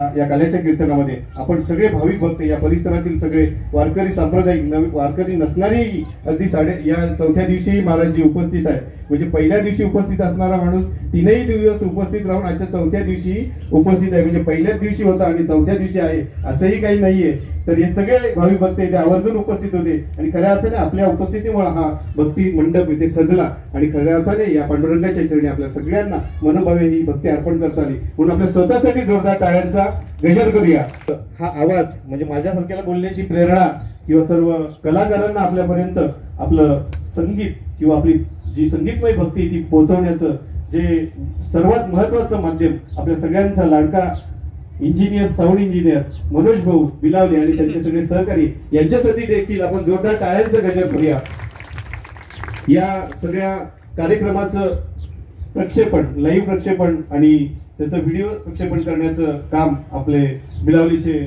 या कलेच्या कीर्तनामध्ये आपण सगळे भाविक भक्त या परिसरातील सगळे वारकरी सांप्रदायिक नवी वारकरी नसणारेही अगदी साडे या चौथ्या दिवशीही महाराजजी उपस्थित आहे म्हणजे पहिल्या दिवशी उपस्थित असणारा माणूस तीनही दिवस उपस्थित राहून आजच्या चौथ्या दिवशी उपस्थित आहे. म्हणजे पहिल्याच दिवशी होता आणि चौथ्या दिवशी आहे असंही काही नाहीये. तर हे सगळे भाविक भक्त इथे आवर्जून उपस्थित होते. आणि खऱ्या अर्थाने आपल्या उपस्थितीमुळे हा भक्ती मंडप इथे सजला. आणि खऱ्या अर्थाने या पांडुरंगाच्या चरणी आपल्या सगळ्यांना मनोभावे ही भक्ती अर्पण करता आली. म्हणून आपल्या स्वतःसाठी जोरदार टाळ्यांचा गजर करूया. हा आवाज म्हणजे माझ्यासारख्याला बोलण्याची प्रेरणा किंवा सर्व कलाकारांना आपल्यापर्यंत आपलं संगीत किंवा आपली जी संगीतमय भक्ती ती पोहोचवण्याचं जे सर्वात महत्वाचं माध्यम आपल्या सगळ्यांचा लाडका इंजिनियर साऊंड इंजिनियर मनोज भाऊ बिलावले आणि त्यांचे सगळे सहकारी यांच्यासाठी देखील आपण जोरदार टाळ्यांचं गजर करूया. या सगळ्या कार्यक्रमाचं प्रक्षेपण लाईव्ह प्रक्षेपण आणि त्याचं व्हिडिओ प्रक्षेपण करण्याचं काम आपले बिलावलीचे